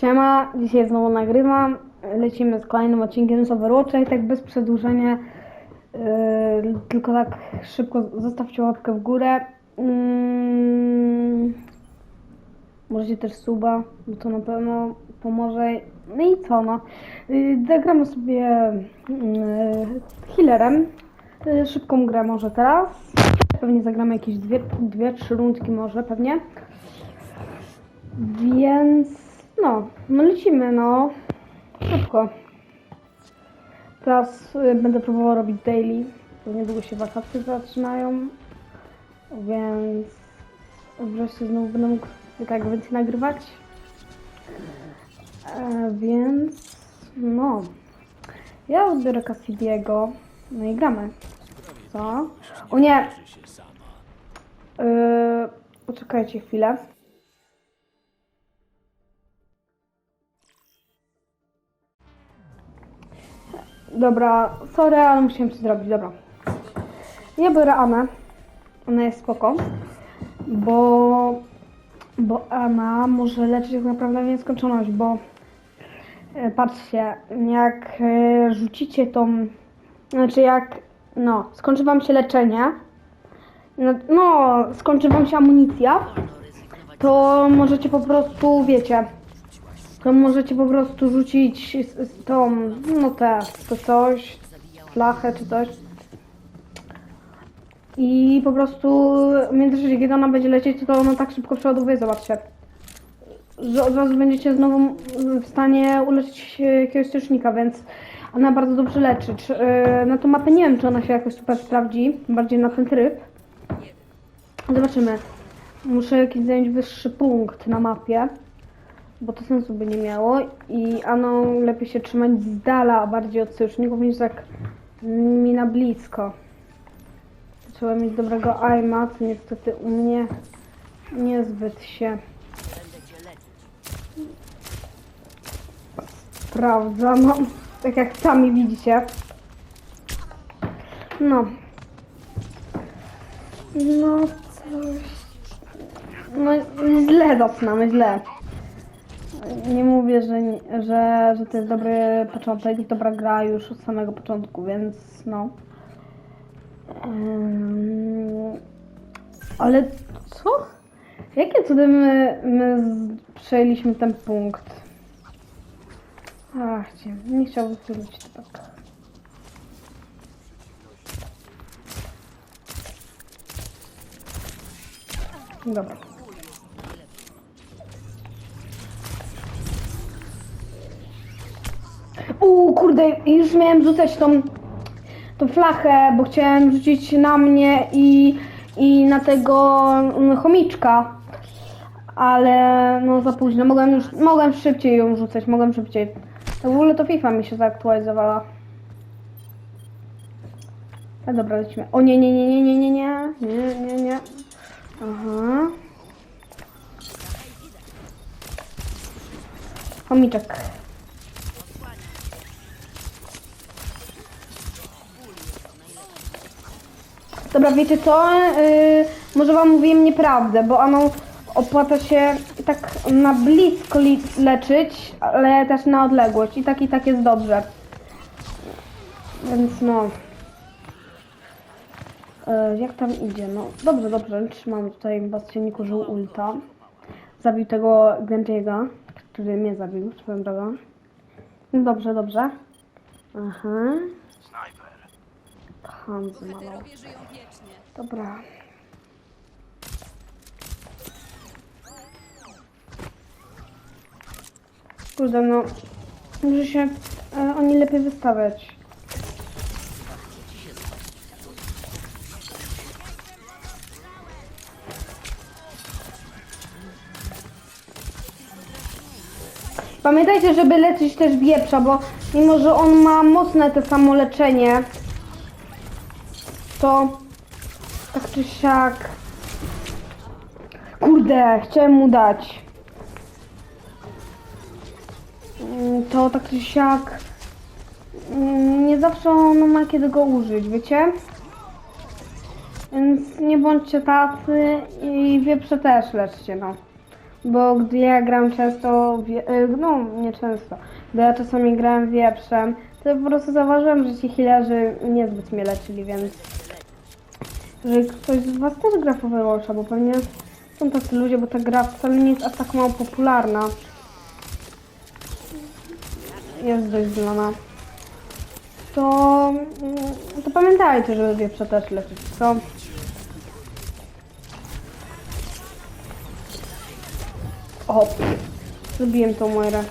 Siema, dzisiaj znowu nagrywam. Lecimy z kolejnym odcinkiem z Overwatcha i tak bez przedłużenia, yy, tylko tak szybko zostawcie łapkę w górę. Mm, możecie też suba, bo to na pewno pomoże. No i co no, yy, zagramy sobie yy, healerem. Yy, szybką grę może teraz. Pewnie zagramy jakieś dwie, dwie trzy rundki może pewnie. Więc no, no lecimy, no. Szybko. Teraz y, będę próbował robić daily. bo Niedługo się wakacje zaczynają. Więc wreszcie znowu będę mógł tak więcej nagrywać. E, więc no. Ja odbiorę Cassidiego. No i gramy. Co? O nie! Yy, poczekajcie chwilę. Dobra, sorry, ale musiałem coś zrobić, dobra. Ja biorę Anę. Ona jest spoko. Bo... Bo Ana może leczyć tak naprawdę w nieskończoność, bo... e, Patrzcie, jak e, rzucicie tą... Znaczy jak... No, skończy wam się leczenie. No, no skończy wam się amunicja. To możecie po prostu, wiecie... To możecie po prostu rzucić tą, no te, to coś, flachę czy coś. I po prostu w międzyczasie, kiedy ona będzie lecieć, to ona tak szybko przeładowuje, zobaczcie. Że od razu będziecie znowu w stanie uleczyć jakiegoś sojusznika, więc ona bardzo dobrze leczy. Czy, yy, na tą mapę nie wiem, czy ona się jakoś super sprawdzi, bardziej na ten tryb. Zobaczymy. Muszę jakiś zająć wyższy punkt na mapie bo to sensu by nie miało i Aną lepiej się trzymać z dala bardziej od sojuszników niż tak mi na blisko. Trzeba mieć dobrego aima, co niestety u mnie niezbyt się sprawdza, no tak jak sami widzicie. No. No coś... No źle zaczynamy, źle. Nie mówię, że, że, że to jest dobry początek, dobra gra już od samego początku, więc no. Em, ale co? Jakie cudem my, my przejęliśmy ten punkt? Ach, cię, nie chciałbym zrobić tak. Dobra. U kurde, już miałem rzucać tą, tą flachę, bo chciałem rzucić na mnie i, i na tego mm, chomiczka. Ale no za późno, mogłem już, mogłem szybciej ją rzucać, mogłem szybciej. Tak w ogóle to FIFA mi się zaktualizowała. A dobra, lecimy. O nie, nie, nie, nie, nie, nie, nie, nie, nie, nie. Aha. Chomiczek. Dobra, wiecie co? Yy, może wam mówiłem nieprawdę, bo ono opłaca się tak na blisko li- leczyć, ale też na odległość. I tak i tak jest dobrze. Więc no. Yy, jak tam idzie? No dobrze, dobrze. Trzymam tutaj bastioniku żył ulta. Zabił tego Genjiego, który mnie zabił, swoją drogą. No dobrze, dobrze. Aha. Malał. Bohaterowie żyją wiecznie. Dobra. Kurde, no. Może się e, oni lepiej wystawiać. Pamiętajcie, żeby leczyć też wieprza, bo mimo, że on ma mocne te samo leczenie, to tak czy siak. Kurde, chciałem mu dać. Mm, To tak czy siak. mm, Nie zawsze on ma kiedy go użyć, wiecie? Więc nie bądźcie tacy i wieprze też leczcie, no. Bo gdy ja gram często, y, no nie często, gdy ja czasami grałem wieprzem, to po prostu zauważyłem, że ci healerzy niezbyt mnie leczyli, więc jeżeli ktoś z was też gra w Overwatcha, bo pewnie są tacy ludzie, bo ta gra wcale nie jest aż tak mało popularna. Jest dość znana. To, mm, to pamiętajcie, żeby wieprze też leczyć, co? O, zrobiłem tą Moirę.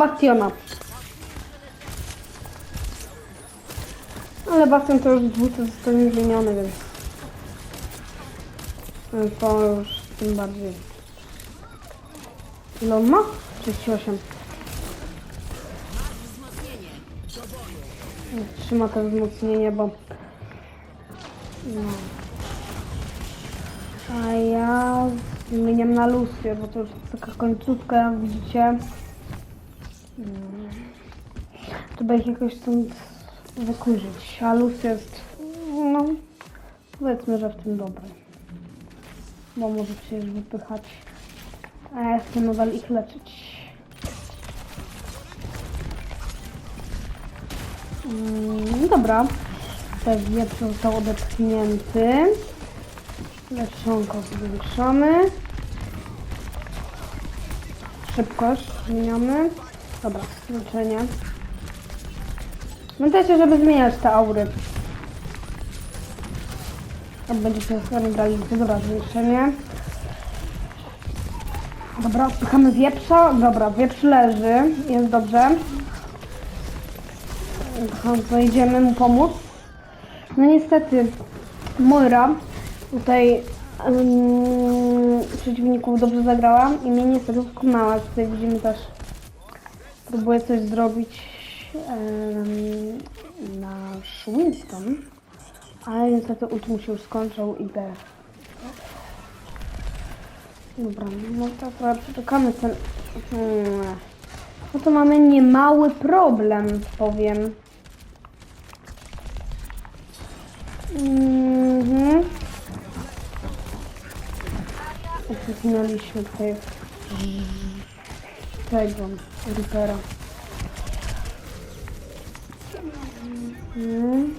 Bastiona. Ale Bastion to już dwójce został zmieniony, więc... to już tym bardziej. On ma? 38. Trzyma to wzmocnienie, bo... No. A ja zmieniam na Lucię, bo to już taka końcówka, widzicie. Trzeba ich jakoś stąd wykurzyć. A Luz jest, no, powiedzmy, że w tym dobry. Bo może przecież wypychać. A ja chcę nadal ich leczyć. Mm, dobra. Pewnie został odepchnięty. Leczonko zwiększamy. Szybkość zmieniamy. Dobra, leczenie. Pamiętajcie, żeby zmieniać te aury. To będzie się brali. Dobra, zwiększenie. Dobra, odpychamy wieprza. Dobra, wieprz leży. Jest dobrze. To idziemy mu pomóc. No niestety, Moira tutaj um, przeciwników dobrze zagrała i mnie niestety skumała. Tutaj widzimy też, próbuję coś zrobić um, nasz Winston, ale niestety ult mu się już skończył i idę. Dobra, no to akurat przeczekamy ten... Hmm. No to mamy niemały problem, powiem. Mhm. Odpychnęliśmy tutaj tego Reapera. Mhm.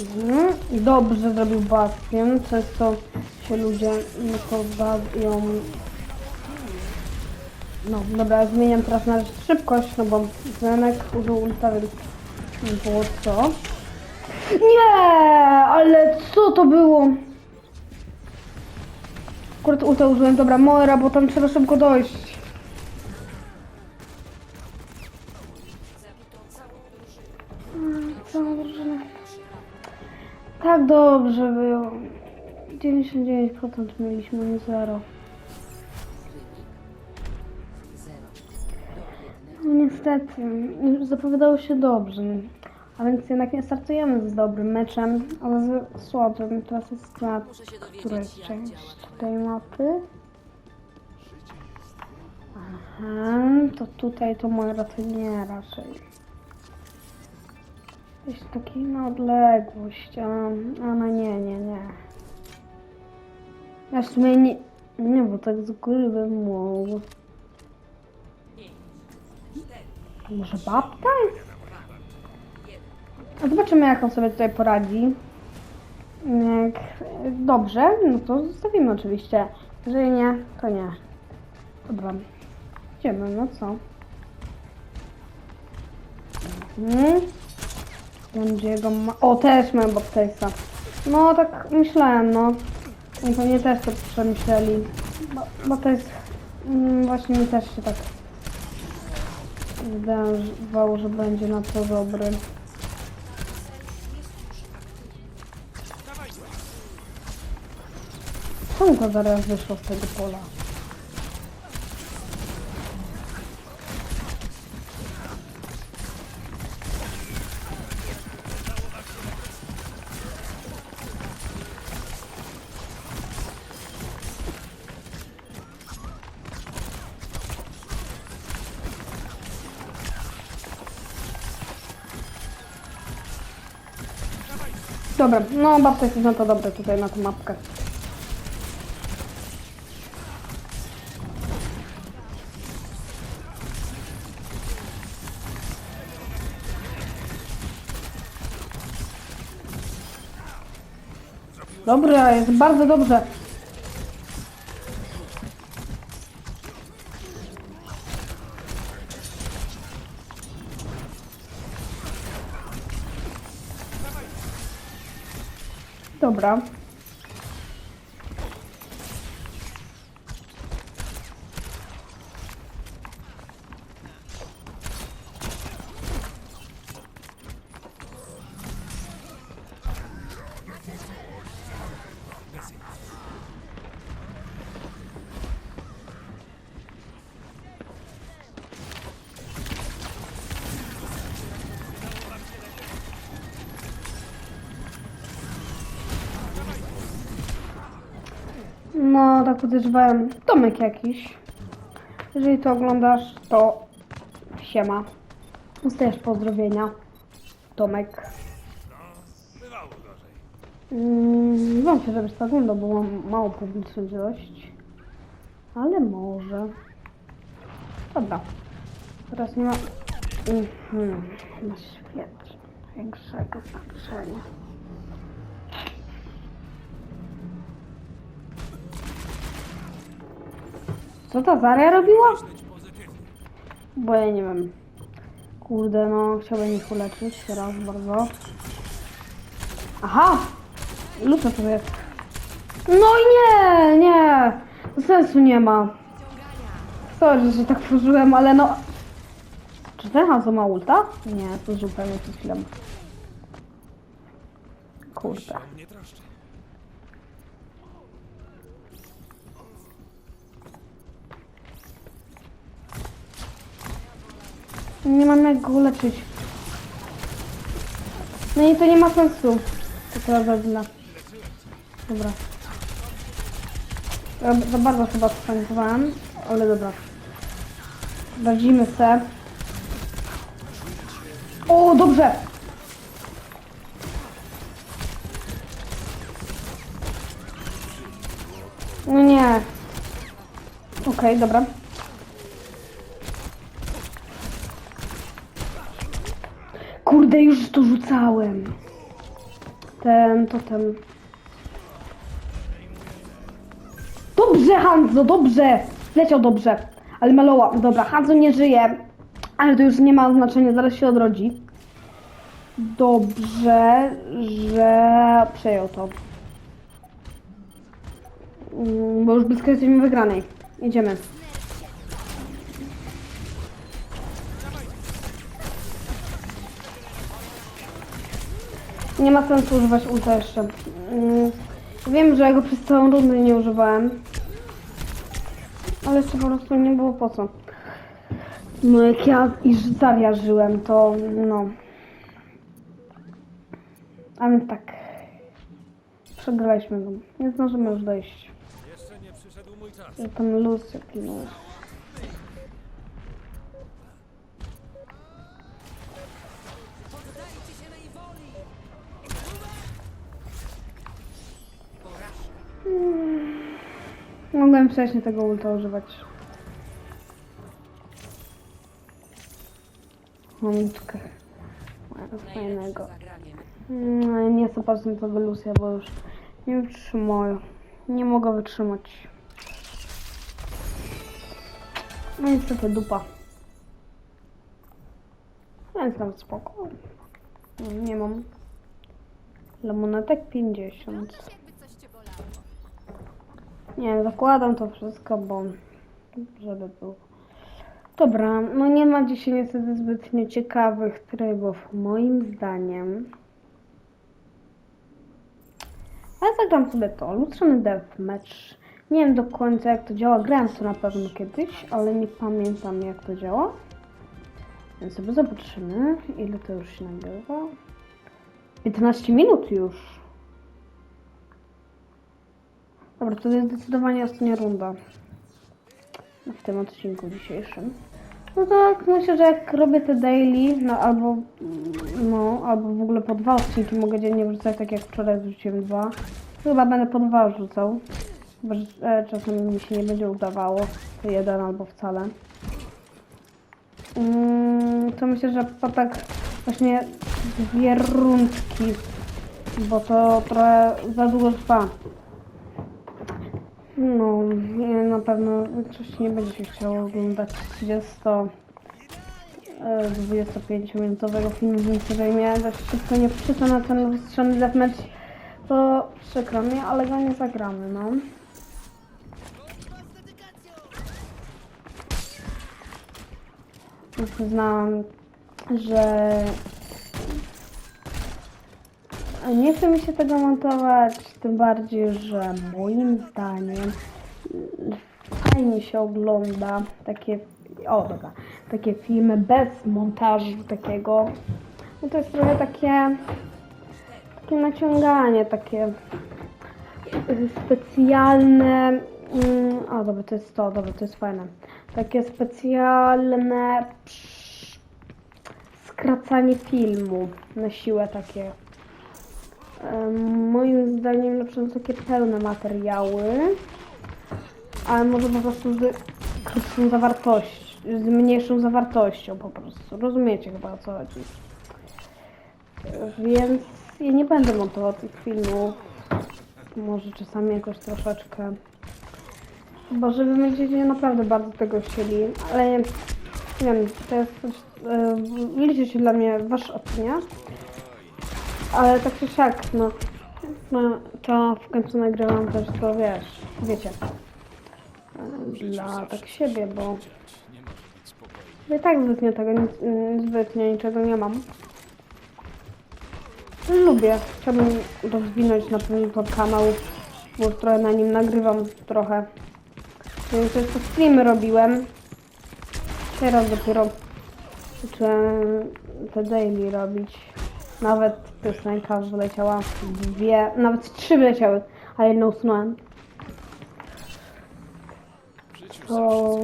Mhm. Dobrze zrobił Bastion, przez co się ludzie nie pobawią. No dobra, zmieniam teraz na szybkość, no bo Zenek użył ulta, więc nie było co. Nie, ale co to było? Akurat ulta użyłem, dobra, Moira, bo tam trzeba szybko dojść. Całą drużynę. Tak dobrze było. 99% mieliśmy 0. niestety, zapowiadało się dobrze. A więc jednak nie startujemy z dobrym meczem, ale z słabym. Teraz jest na której część tej mapy. Aha, to tutaj to moje raczej nie raczej. Jest taki na odległość, a, a no nie, nie, nie. Ja w sumie nie, nie, bo tak z góry bym mógł. Może babka jest? A zobaczymy jak on sobie tutaj poradzi. Jak dobrze, no to zostawimy oczywiście. Jeżeli nie, to nie. Dobra. Idziemy, no co? Mhm. Będzie jego ma... O, też mam Baptista. No, tak myślałem, no. Pewnie też to przemyśleli. Bo, bo to jest... Mm, właśnie mi też się tak... Wydawało, że będzie na to dobry. Czemu to zaraz wyszło z tego pola? Dobra, no babcia jest na to dobre tutaj na tą mapkę. Dobra, jest bardzo dobrze. Dobra. Podejrzewałem. Tomek jakiś. Jeżeli to oglądasz, to siema. Dostajesz pozdrowienia. Tomek. Mm, wątpię, żebyś to oglądał, bo mam małą publiczność. Ale może. Dobra. Teraz nie ma... Mhm. Na świecie. Większego znaczenia. Co ta Zaria robiła? Bo ja nie wiem. Kurde, no chciałbym ich uleczyć raz bardzo. Aha! Lupa to. No i nie, nie! Sensu nie ma. Sorry, że tak włożyłem, ale no... Czy ten Hanzo ma ulta? Nie, to zupełnie przed chwilą. Kurde. Się o mnie troszczy. Nie mam jak go uleczyć. No i to nie ma sensu. To teraz zaczyna. Dobra. Za bardzo chyba spanikowałem, ale dobra. Radzimy se. O, dobrze! No nie. Okej, dobra. Kurde, już to rzucałem. Ten, to ten. Dobrze, Hanzo, dobrze! Leciał dobrze. Ale Maloła, dobra, Hanzo nie żyje. Ale to już nie ma znaczenia, zaraz się odrodzi. Dobrze, że przejął to. Mm, Bo już blisko jesteśmy wygranej. Idziemy. Nie ma sensu używać ulta jeszcze. Mm, Wiem, że ja go przez całą rundę nie używałem. Ale jeszcze po prostu nie było po co. No jak ja i Zaria żyłem, to no. A więc tak. Przegraliśmy go. Nie zdążymy już dojść. Jeszcze nie przyszedł mój czas. Ja tam luz jaki no. Mogłem wcześniej tego ulta używać. Mamutkę. Fajnego. Mm, Nie chcę patrzeć na tego Lucia, bo już nie wytrzymuję. Nie mogę wytrzymać. No niestety dupa. No jest nawet spoko. Nie, Nie mam. Lemonetek 50. Jakby coś cię bolało. Nie, zakładam to wszystko, bo żeby było. Dobra, no nie ma dzisiaj niestety zbytnio ciekawych trybów, moim zdaniem. Ale zagram sobie to, lustrzany deathmatch. Nie wiem do końca jak to działa, grałem to na pewno kiedyś, ale nie pamiętam jak to działa. Więc sobie zobaczymy, ile to już się nagrywa. 15 minut już. Dobra, to jest zdecydowanie ostatnia runda w tym odcinku dzisiejszym. No tak, myślę, że jak robię te daily, no albo, no, albo w ogóle po dwa odcinki mogę dziennie wrzucać, tak jak wczoraj wrzuciłem dwa. Chyba będę po dwa wrzucał. Że e, czasem mi się nie będzie udawało, to jeden albo wcale. Mm, to myślę, że po tak właśnie dwie rundki, bo to trochę za długo trwa. No, na pewno większość nie będzie się chciało oglądać 30 e, 25-minutowego filmu, więc jeżeli mnie dość szybko nie wczyta na ten lustrzany deathmatch, to przykro mi, ale go nie zagramy, no. Przyznałam, że nie chce mi się tego montować, tym bardziej, że moim zdaniem fajnie się ogląda takie, o dobra, takie filmy bez montażu takiego. No to jest trochę takie, takie naciąganie, takie specjalne, mm, a dobra, to jest to, dobra, to jest fajne. Takie specjalne skracanie filmu na siłę takie. Moim zdaniem lepsze są takie pełne materiały, ale może po prostu z krótszą zawartością, z mniejszą zawartością po prostu. Rozumiecie chyba o co chodzi. Więc ja nie będę montował tych filmów. Może czasami jakoś troszeczkę. Bo żeby będziecie naprawdę bardzo tego chcieli, ale nie wiem, to jest coś, yy, liczy się dla mnie wasza opinia. Ale tak czy siak, no, no to w końcu nagrywam też to, wiesz, wiecie, dla tak siebie, bo ja tak zbytnio tego, nic, mm, zbytnio niczego nie mam. Lubię, chciałbym rozwinąć na pewno ten kanał, bo trochę na nim nagrywam trochę. Więc jeszcze streamy robiłem. Teraz dopiero zacząłem te daily robić. Nawet piosenka wyleciała dwie, nawet trzy wyleciały, a jedną usunąłem. To...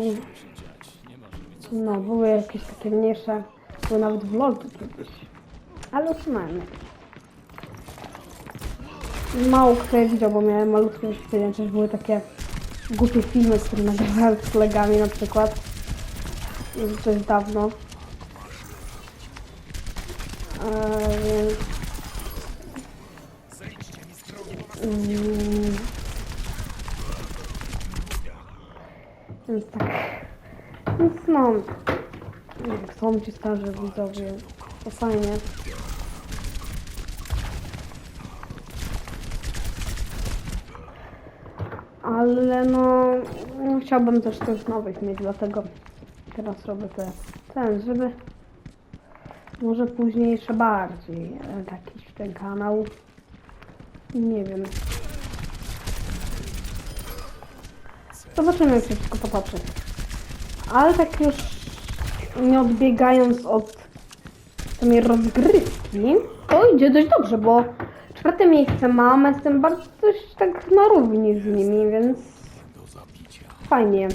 No, były jakieś takie mniejsze, były nawet vlogi kiedyś. Ale usunąłem je. Mało kto je widział, bo miałem malutkie wyświetlenia, też były takie głupie filmy, które nagrywałem z kolegami na przykład. To jest dawno. Więc... Mm. Więc tak. Więc no. Są ci starzy widzowie, to fajnie. Ale no, no chciałbym też tych nowych mieć, dlatego teraz robię te, ten, żeby może późniejsze bardziej e, taki ten kanał. Nie wiem. Zobaczymy jak się wszystko potoczy. Ale tak już nie odbiegając od samej rozgrywki, to idzie dość dobrze, bo czwarte miejsce mam, jestem bardzo dość tak na równi z nimi, więc fajnie.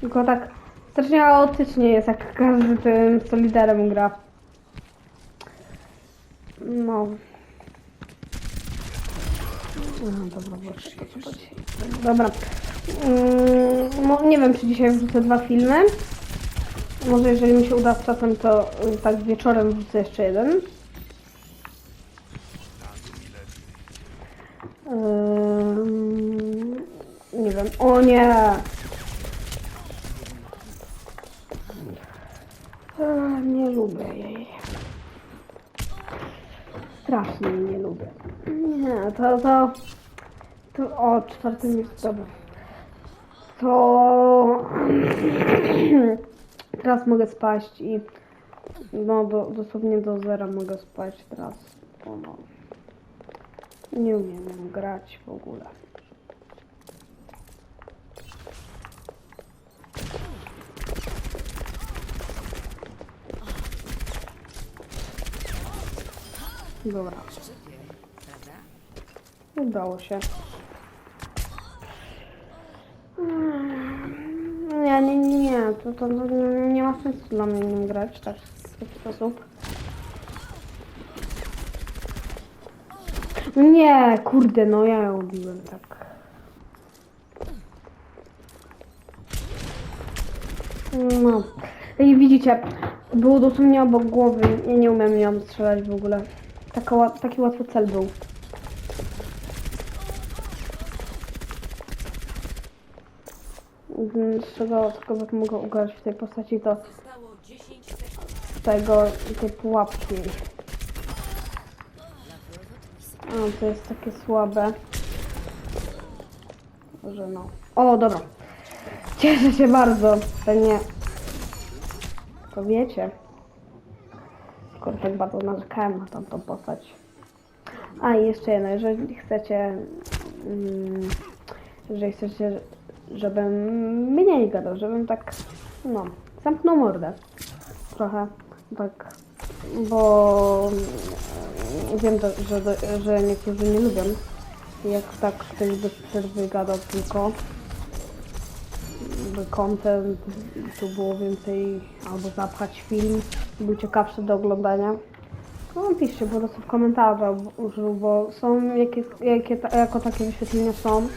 Tylko tak strasznie chaotycznie jest, jak każdy tym co liderem gra. No. No dobra, bo to co będzie. Dobra. Mm, nie wiem, czy dzisiaj wrzucę dwa filmy. Może jeżeli mi się uda z czasem, to y, tak wieczorem wrzucę jeszcze jeden. Nie wiem. O nie! A, nie lubię jej. Strasznie nie lubię. Nie, to, to, to, o, czwarte miejsce, dobra. To, teraz mogę spaść i, no, do, dosłownie do zera mogę spaść teraz, bo no, nie umiem grać w ogóle. Dobra. Udało się. Mm, Nie, nie, nie, nie. to, to, to nie, nie ma sensu dla mnie nim grać tak, w taki sposób. No Nie, kurde, no ja ją ubiłem tak. No. I widzicie, było dosłownie obok głowy. Ja nie umiem ją strzelać w ogóle. Taka, taki łatwy cel był. Mm, Z czego, czego mogę ugrać w tej postaci to Zostało 10 sekund. tego, tej pułapki. A, to jest takie słabe. Że no. O, dobra. Cieszę się bardzo. Pewnie to wiecie. Skoro tak bardzo narzekałem na tamtą postać. A i jeszcze jedno, jeżeli chcecie, mm, jeżeli chcecie, żebym mniej gadał, żebym tak, no, zamknął mordę trochę, tak, bo mm, wiem, to, że, że niektórzy nie lubią, jak tak ktoś bez gadał tylko, by content, tu było więcej, albo zapchać film, był ciekawszy do oglądania. No piszcie po prostu w komentarzach bo są jakie, jakie, jako takie wyświetlenia są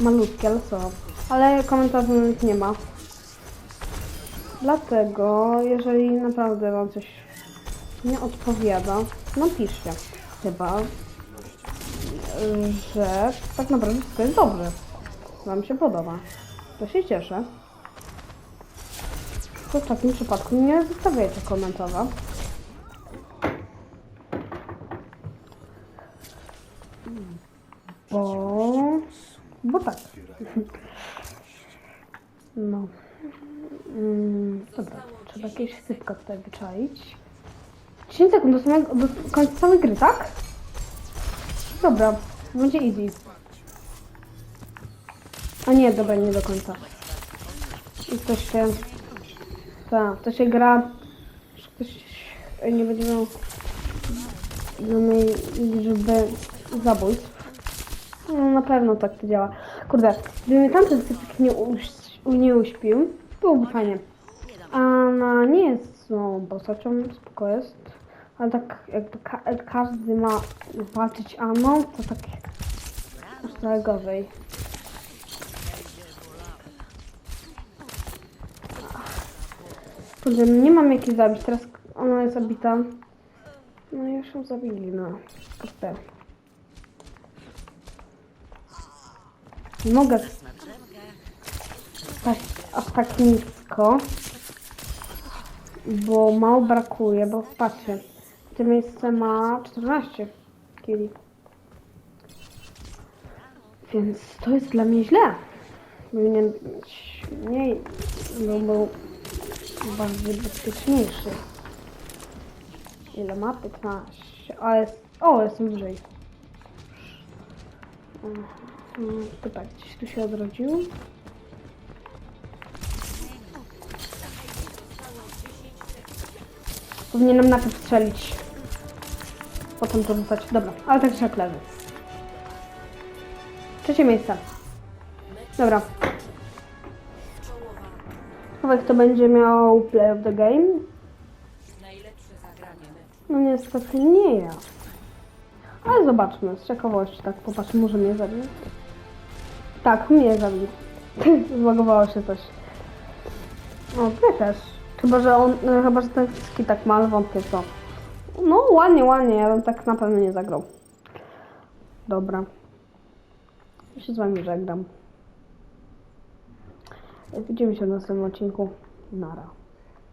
malutkie, ale są. Ale komentarzy na nich nie ma. Dlatego, jeżeli naprawdę wam coś nie odpowiada, no piszcie. Chyba, że tak naprawdę to jest dobrze. Wam się podoba. To się cieszę. To w takim przypadku nie zostawiajcie komentarza. Bo... Bo tak. No. Mm, dobra, trzeba jakieś sypka tutaj wyczaić. 10 sekund do, samego, do końca całej gry, tak? Dobra, będzie easy. A nie, dobra, nie do końca. I to się... Tak, to się gra... Ktoś nie będzie miał żadnej liczby zabójstw. No na pewno tak to działa. Kurde, gdyby mnie tamten typek nie, uś, nie uśpił, byłoby fajnie. A na nie jest złą postacią, spoko jest. Ale tak jakby ka każdy ma walczyć ammo, to tak trochę gorzej. Kurde, no nie mam jakiej zabić, teraz ona jest zabita. No już ją zabili, no. Kurde. Mogę stać aż tak nisko, bo mało brakuje, bo patrzcie, to miejsce ma 14 kili. Więc to jest dla mnie źle. Powinien być mniej, bo był bardziej bezpieczniejszy. Ile ma? 15. A jest, o, jestem wyżej. Mm, To tak, gdzieś tu się odrodził. Powinienem najpierw strzelić. Potem to rzucać. Dobra, ale tak jak leży. Trzecie miejsce. Dobra. Ciekawe kto będzie miał play of the game. Najlepsze zagranie meczu. No niestety nie ja. Ale zobaczmy, z ciekawości, tak popatrz, może mnie zabił. Tak, mnie zabił. Zbagowało się coś. O, ty też. Chyba, że on, e, chyba, że ten wszystki tak ma, ale wątpię to. No, ładnie, ładnie, ja bym tak na pewno nie zagrał. Dobra. Ja się z wami żegnam. Widzimy się w następnym odcinku. Nara.